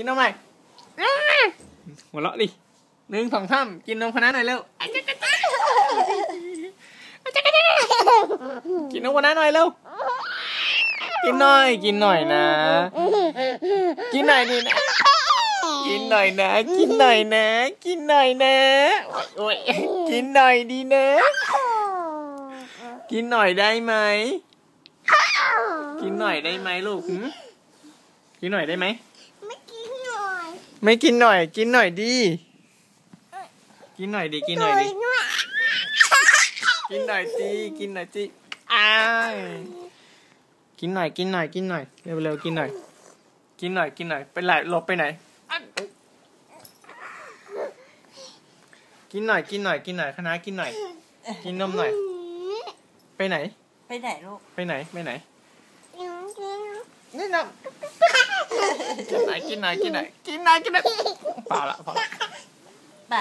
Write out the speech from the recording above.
กินนมใหม่หัวเราะดิหนึ่งสองสามกินนมคณะหน่อยเร็วอะจ๊ะจ๊ะจ๊ะอะจ๊ะจ๊ะจ๊ะกินนมคณะหน่อยเร็ว กินหน่อย กินหน่อยนะ กินหน่อยดินะ กินหน่อยนะ กินหน่อยนะ กินหน่อยนะโอ้ยโอ้ยกินหน่อยดีนะ กินหน่อยได้ไหม กินหน่อยได้ไหมลูกหืมกินหน่อยได้ไหมไม่กินหน่อย ไม่กินหน่อย กินหน่อยดี กินหน่อยดีกินหน่อยดีหน่อยกินหน่อยดีกินหน่อยดีอ้ายกินหน่อยกินหน่อยกินหน่อยเร็วเร็วกินหน่อย กินหน่อยกินหน่อยเป็นไรหลบไปไหนอะกินหน่อยกินหน่อยกินหน่อยคณะกินหน่อย กินนมหน่อย ไปไหน ไปไหนลูกไปไหนไปไหนกินกินนี่นำ กินหน่อยกินหน่อยกินหน่อยกินหน่อยกินหน่อยเปล่าละเปล่าละไป